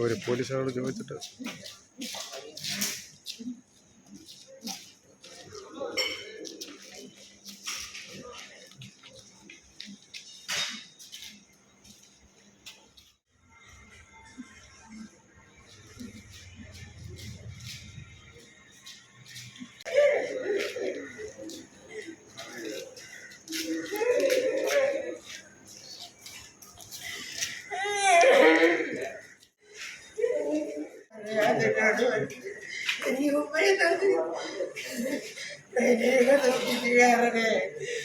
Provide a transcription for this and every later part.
ചോര് പോലീസുകാരോട് ചോദിച്ചിട്ട്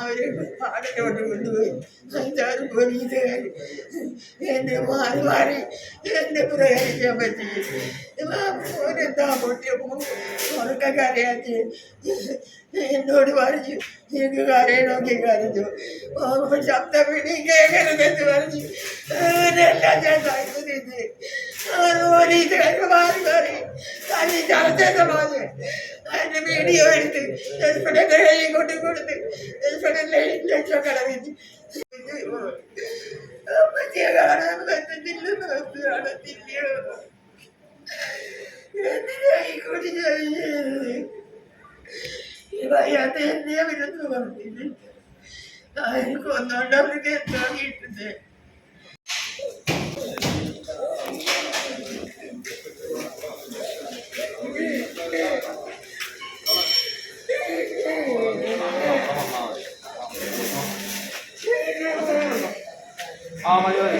അവരെ പാടലോട്ട് കൊണ്ടുപോയി. അഞ്ചാറ് പോലീസുകാർ എന്നെ മാറി മാറി എന്നെ പ്രയോഗിക്കാൻ പറ്റി. ഓരെന്താ പൊട്ടിയപ്പോ ഉറക്ക കരയാച്ച് എന്നോട് പറഞ്ഞു എനിക്ക് കരയണമെങ്കിൽ കരഞ്ഞു. ശബ്ദം പിടി കേൾക്കരുതെന്ന് പറഞ്ഞു. അവരെല്ലാം ഞാൻ കഴിക്കുന്നത് പോലീസുകാർ മാറി മാറി. തല്ലി ചർച്ചയൊക്കെ പറഞ്ഞ് അതിന്റെ വീഡിയോ എടുത്ത് എൽഫയുടെ കയ്യിൽ കൊണ്ട് കൊടുത്ത് എൽഫയുടെ ലക്ഷം കടവിച്ച് അമ്മച്ചിയെ കാണാൻ പറ്റുന്നില്ലെന്ന് വെച്ച് കാണത്തില്ല എന്നെ വിരുന്ന് പറഞ്ഞില്ല ആർക്കും ഒന്നുകൊണ്ട് അവർക്ക് എന്താ കിട്ടുന്നത് ആ മതി മതി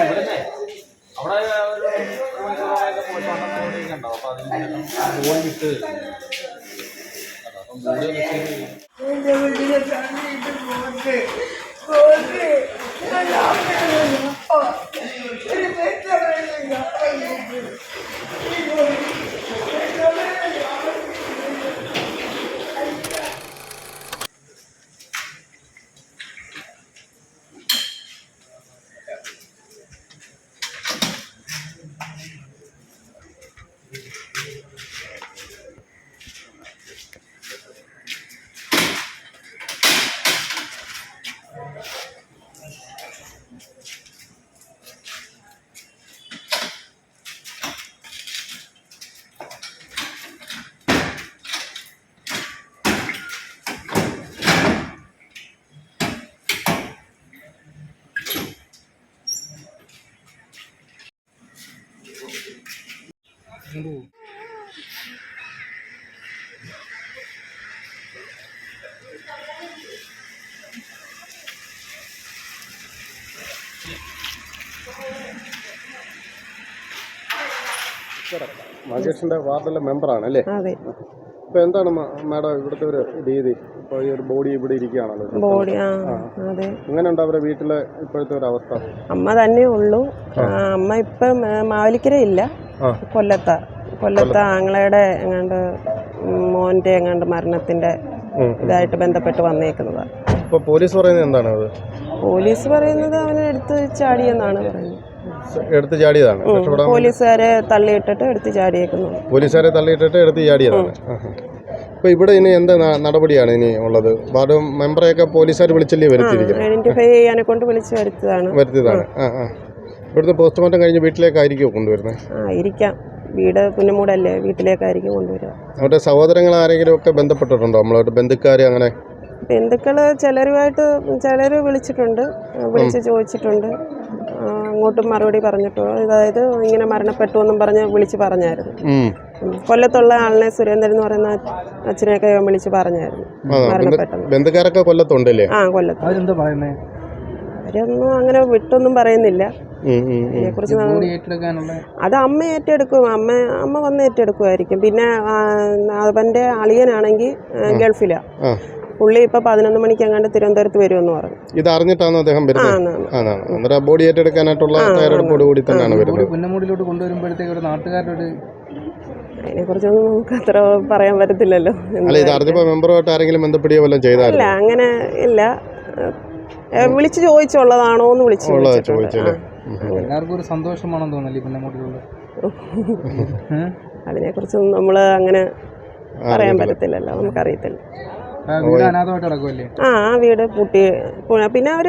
ഇവിടുന്ന് അവിടെ ഒരു മണിക്കൂറോളൊക്കെ പോയി പണ്ടൊക്കെ ഉണ്ടാവും അപ്പൊ അതിന് പോയി വിട്ട് അപ്പം ബോഡി വെച്ച് മഹേഷിന്റെ വാർഡിലെ മെമ്പറാണ് അല്ലേ? അതെ. ഇപ്പൊ എന്താണ് മാഡം ഇവിടുത്തെ ഒരു രീതി? ഇപ്പൊ ഈ ഒരു ബോഡി ഇവിടെ ഇരിക്കുകയാണല്ലോ. ബോഡി അതെ. എങ്ങനെയുണ്ട് അവരുടെ വീട്ടിലെ ഇപ്പോഴത്തെ ഒരു അവസ്ഥ? അമ്മ തന്നെ ഉള്ളൂ. ആ, അമ്മ ഇപ്പം മാവലിക്കരയില്ല. ഇല്ല. കൊല്ലത്ത. കൊല്ലത്ത ആങ്ങളയുടെ എങ്ങാണ്ട് മോന്റെ എങ്ങാണ്ട് മരണത്തിന്റെ. ഇതായിട്ട് ബന്ധപ്പെട്ട് വന്നേക്കുന്നത്. പോലീസ് പറയുന്നത് എന്താണ് അത്? പോലീസ് പറയുന്നത് അവനെ എടുത്ത് ചാടിയെന്നാണ് പറയുന്നത്. എടുത്ത് ചാടിയതാണ്? പോലീസുകാരെ തള്ളിയിട്ടിട്ട് എടുത്ത് ചാടിയേക്കുന്നു പോലീസുകാരെ തള്ളിയിട്ടിട്ട് എടുത്ത് ചാടിയതാണ്. അപ്പൊ ഇവിടെ ഇനി എന്താ നടപടിയാണ് ഇനി ഉള്ളത്? വാർഡ് മെമ്പറെയൊക്കെ പോലീസുകാർ വിളിച്ചല്ലേ വരുത്തിയിരിക്കുന്നത്? ഐഡന്റിഫൈ ചെയ്യാനെ കൊണ്ട് വിളിച്ച് വരുത്തതാണ് വരുത്തിയതാണ്. ആ ആ. ഇവിടുത്തെ പോസ്റ്റ്മോർട്ടം കഴിഞ്ഞ് വീട്ടിലേക്കായിരിക്കും കൊണ്ടുവരുന്നത് ആ ഇരിക്കാം. വീട് പുന്നമൂടല്ലേ വീട്ടിലേക്കായിരിക്കും കൊണ്ടുവരിക. അവരുടെ സഹോദരങ്ങൾ ആരെങ്കിലും ഒക്കെ ബന്ധപ്പെട്ടിട്ടുണ്ടോ? നമ്മളോട് ബന്ധുക്കാർ അങ്ങനെ? ബന്ധുക്കൾ ചിലരുമായിട്ട് ചിലർ വിളിച്ചിട്ടുണ്ട്. വിളിച്ച് ചോദിച്ചിട്ടുണ്ട്. അങ്ങോട്ടും മറുപടി പറഞ്ഞിട്ടു അതായത് ഇങ്ങനെ മരണപ്പെട്ടു എന്നും പറഞ്ഞ് വിളിച്ച് പറഞ്ഞായിരുന്നു. കൊല്ലത്തുള്ള ആളിനെ സുരേന്ദ്രൻ എന്ന് പറയുന്ന അച്ഛനെയൊക്കെ വിളിച്ച് പറഞ്ഞായിരുന്നു. മരണപ്പെട്ടത് ബന്ധുക്കാരൊക്കെ കൊല്ലത്തുണ്ടല്ലേ? ആ കൊല്ലത്ത്. അവരെന്താ പറയുന്നത് അവരൊന്നും അങ്ങനെ വിട്ടൊന്നും പറയുന്നില്ല. അത് അമ്മ ഏറ്റെടുക്കും. അമ്മ അമ്മ വന്ന് ഏറ്റെടുക്കുമായിരിക്കും. പിന്നെ ആ, അവന്റെ അളിയനാണെങ്കിൽ ഗൾഫിലാണ് ആ. പുള്ളി ഇപ്പൊ പതിനൊന്ന് മണിക്ക് എങ്ങാണ്ട് തിരുവനന്തപുരത്ത് വരുമെന്ന് പറഞ്ഞു. ഇത് അറിഞ്ഞിട്ടാണ് അദ്ദേഹം വരുന്നത്? ബോഡി ഏറ്റെടുക്കാനായിട്ടുള്ള തയ്യാറെടുപ്പോട് കൂടി തന്നെയാണ് വരുന്നത്. പുന്നമൂടിലോട്ട് കൊണ്ടുവരുമ്പോഴത്തേക്ക് ഒരു നാട്ടുകാരുടെ അതിനെക്കുറിച്ചൊന്നും നമുക്ക് അത്ര പറയാൻ പറ്റത്തില്ലല്ലോ. അല്ല ഇത് അറിഞ്ഞപ്പോൾ മെമ്പറുമായിട്ട് ആരെങ്കിലും ബന്ധപ്പെടുകയോ വല്ലതും അങ്ങനെ ഇല്ല. വിളിച്ചു ചോദിച്ചുള്ളതാണോ എന്ന് വിളിച്ചു ചോദിച്ചല്ലേ. എല്ലാവർക്കും ഒരു സന്തോഷമാണെന്ന് തോന്നല്ലേ പിന്നെ അതിനെ അതിനെക്കുറിച്ചൊന്നും നമ്മൾ അങ്ങനെ പറയാൻ പറ്റത്തില്ലല്ലോ നമുക്കറിയത്തില്ല. വീട് അനാഥമായിട്ട് കിടക്കുമല്ലേ ആ ആ വീട് പൂട്ടി പിന്നെ അവർ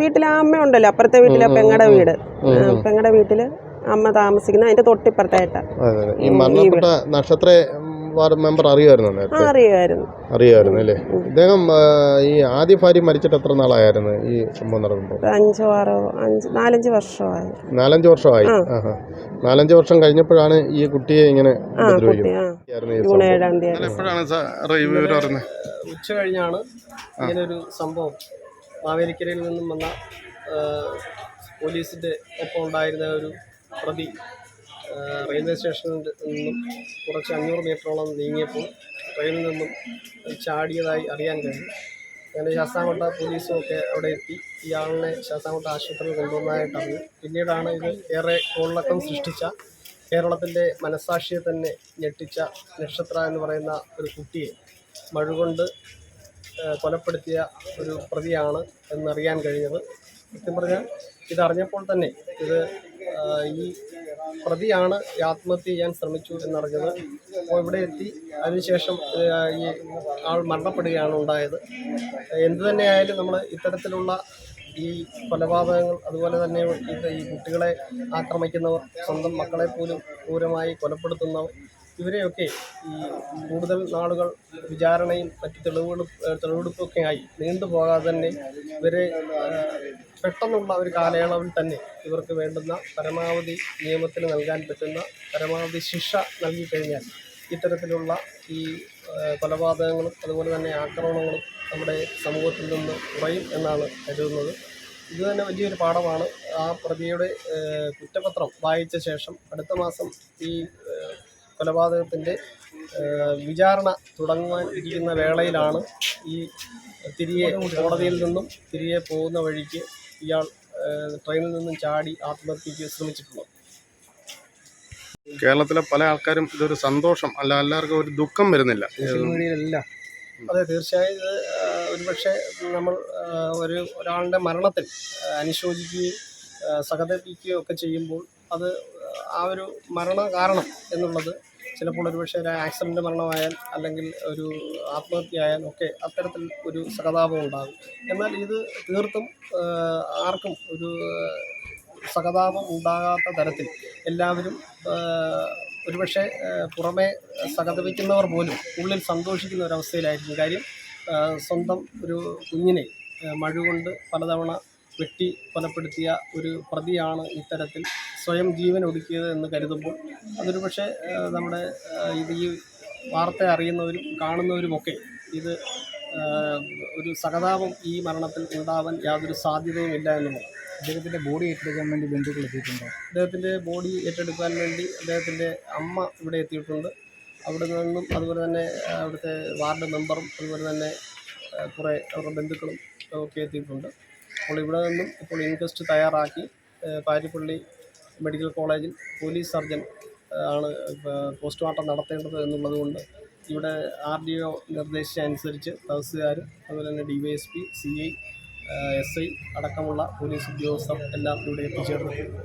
വീട്ടിലെ അമ്മ ഉണ്ടല്ലോ അപ്പുറത്തെ വീട്ടിലെ പെങ്ങടെ വീട്. പെങ്ങടെ വീട്ടിൽ അമ്മ താമസിക്കുന്ന അതിന്റെ തൊട്ടിപ്പുറത്തായിട്ടാ നക്ഷത്ര വാർഡ് മെമ്പർ അറിയുമായിരുന്നു നേരത്തെ? അറിയുമായിരുന്നു. അറിയുമായിരുന്നു അല്ലേ? ഇദ്ദേഹം ഈ ആദ്യ ഭാര്യ മരിച്ചിട്ട് എത്ര നാളായിരുന്നു ഈ സംഭവം നടക്കുമ്പോൾ അഞ്ചോ ആറോ അഞ്ച് നാലഞ്ച് വർഷമായി. നാലഞ്ച് വർഷമായി? നാലഞ്ച് വർഷം കഴിഞ്ഞപ്പോഴാണ് ഈ കുട്ടിയെ ഇങ്ങനെ ഉച്ച കഴിഞ്ഞാണ് ഇങ്ങനൊരു സംഭവം. മാവേലിക്കരയിൽ നിന്നും വന്ന പോലീസിന്റെ പോലീസിന്റെ ഒപ്പം ഉണ്ടായിരുന്ന ഒരു പ്രതി റെയിൽവേ സ്റ്റേഷനിൽ നിന്നും കുറച്ച് അഞ്ഞൂറ് മീറ്ററോളം നീങ്ങിയപ്പോൾ ട്രെയിനിൽ നിന്നും ചാടിയതായി അറിയാൻ കഴിഞ്ഞു. അങ്ങനെ ശാസ്താംകോട്ട പോലീസും ഒക്കെ അവിടെ എത്തി. ഇയാളിനെ ശാസ്താംകോട്ട ആശുപത്രിയിൽ കൊണ്ടുവന്നതായിട്ട് അറിഞ്ഞു. പിന്നീടാണ് ഇത് ഏറെ കോളിളക്കം സൃഷ്ടിച്ച കേരളത്തിന്റെ മനസാക്ഷിയെ തന്നെ ഞെട്ടിച്ച നക്ഷത്ര എന്ന് പറയുന്ന ഒരു കുട്ടിയെ മഴ കൊണ്ട് കൊലപ്പെടുത്തിയ ഒരു പ്രതിയാണ് എന്നറിയാൻ കഴിഞ്ഞത്. സത്യം പറഞ്ഞാൽ ഇതറിഞ്ഞപ്പോൾ തന്നെ ഇത് ഈ പ്രതിയാണ് ആത്മഹത്യ ചെയ്യാൻ ശ്രമിച്ചു എന്നറിഞ്ഞത്. അപ്പോൾ ഇവിടെ എത്തി. അതിനുശേഷം ഈ ആൾ മരണപ്പെടുകയാണ് ഉണ്ടായത്. എന്തു തന്നെയായാലും നമ്മൾ ഇത്തരത്തിലുള്ള ഈ കൊലപാതകങ്ങൾ അതുപോലെ തന്നെ ഈ കുട്ടികളെ ആക്രമിക്കുന്നവർ സ്വന്തം മക്കളെ പോലും ക്രൂരമായി കൊലപ്പെടുത്തുന്നവർ ഇവരെയൊക്കെ ഈ കൂടുതൽ നാളുകൾ വിചാരണയും മറ്റ് തെളിവുകളും തെളിവെടുപ്പൊക്കെയായി നീണ്ടുപോകാതെ തന്നെ ഇവരെ പെട്ടെന്നുള്ള ഒരു കാലയളവിൽ തന്നെ ഇവർക്ക് വേണ്ടുന്ന പരമാവധി നിയമത്തിന് നൽകാൻ പറ്റുന്ന പരമാവധി ശിക്ഷ നൽകിക്കഴിഞ്ഞാൽ ഇത്തരത്തിലുള്ള ഈ കൊലപാതകങ്ങളും അതുപോലെ തന്നെ ആക്രമണങ്ങളും നമ്മുടെ സമൂഹത്തിൽ നിന്ന് കുറയും എന്നാണ് കരുതുന്നത്. ഇത് തന്നെ വലിയൊരു പാഠമാണ്. ആ പ്രതിയുടെ കുറ്റപത്രം വായിച്ച ശേഷം അടുത്ത മാസം ഈ കൊലപാതകത്തിന്റെ വിചാരണ തുടങ്ങുവാൻ ഇരിക്കുന്ന വേളയിലാണ് ഈ തിരികെ കോടതിയിൽ നിന്നും തിരികെ പോകുന്ന വഴിക്ക് ഇയാൾ ട്രെയിനിൽ നിന്നും ചാടി ആത്മഹത്യക്ക് ശ്രമിച്ചിട്ടുള്ളത്. കേരളത്തിലെ പല ആൾക്കാരും ഇതൊരു സന്തോഷം അല്ല എല്ലാവർക്കും ഒരു ദുഃഖം വരുന്നില്ല. സോഷ്യൽ മീഡിയയിലെല്ലാം. അതെ തീർച്ചയായും ഇത് ഒരുപക്ഷെ നമ്മൾ ഒരു ഒരാളുടെ മരണത്തിൽ അനുശോചിക്കുകയും സഹതപിക്കുകയും ഒക്കെ ചെയ്യുമ്പോൾ അത് ആ ഒരു മരണ കാരണം എന്നുള്ളത് ചിലപ്പോൾ ഒരു പക്ഷേ ഒരു ആക്സിഡന്റ് മരണമായാൽ അല്ലെങ്കിൽ ഒരു ആത്മഹത്യ ആയാൽ ഒക്കെ അത്തരത്തിൽ ഒരു സഹതാപം ഉണ്ടാകും. എന്നാൽ ഇത് തീർത്തും ആർക്കും ഒരു സഹതാപം ഉണ്ടാകാത്ത തരത്തിൽ എല്ലാവരും ഒരുപക്ഷെ പുറമെ സഹതപിക്കുന്നവർ പോലും ഉള്ളിൽ സന്തോഷിക്കുന്ന ഒരവസ്ഥയിലായിരിക്കും കാര്യം സ്വന്തം ഒരു കുഞ്ഞിനെ മഴ കൊണ്ട് പലതവണ വെട്ടി കൊലപ്പെടുത്തിയ ഒരു പ്രതിയാണ് ഇത്തരത്തിൽ സ്വയം ജീവൻ ഒടുക്കിയത് എന്ന് കരുതുമ്പോൾ അതൊരു പക്ഷേ നമ്മുടെ ഇത് ഈ വാർത്ത അറിയുന്നവരും കാണുന്നവരുമൊക്കെ ഇത് ഒരു സഹതാപം ഈ മരണത്തിൽ ഉണ്ടാവാൻ യാതൊരു സാധ്യതയുമില്ല എന്നുള്ളത് അദ്ദേഹത്തിന്റെ ബോഡി ഏറ്റെടുക്കാൻ വേണ്ടി ബന്ധുക്കൾ എത്തിയിട്ടുണ്ടോ? അദ്ദേഹത്തിന്റെ ബോഡി ഏറ്റെടുക്കാൻ വേണ്ടി അദ്ദേഹത്തിന്റെ അമ്മ ഇവിടെ എത്തിയിട്ടുണ്ട്. അവിടെ നിന്നും അതുപോലെ തന്നെ അവിടുത്തെ വാർഡ് മെമ്പറും അതുപോലെ തന്നെ കുറേ അവരുടെ ബന്ധുക്കളും ഒക്കെ എത്തിയിട്ടുണ്ട്. അപ്പോൾ ഇവിടെ നിന്നും ഇപ്പോൾ ഇൻക്വസ്റ്റ് തയ്യാറാക്കി പാരിപ്പള്ളി മെഡിക്കൽ കോളേജിൽ പോലീസ് സർജൻ ആണ് പോസ്റ്റ്മോർട്ടം നടത്തേണ്ടത് എന്നുള്ളതുകൊണ്ട് ഇവിടെ ആർ ഡി ഒ നിർദ്ദേശിച്ച അനുസരിച്ച് അതുപോലെ തന്നെ D Y S P C I S I അടക്കമുള്ള പോലീസ് ഉദ്യോഗസ്ഥർ എല്ലാം ഇവിടെ എത്തിച്ചേർന്നിട്ടുണ്ട്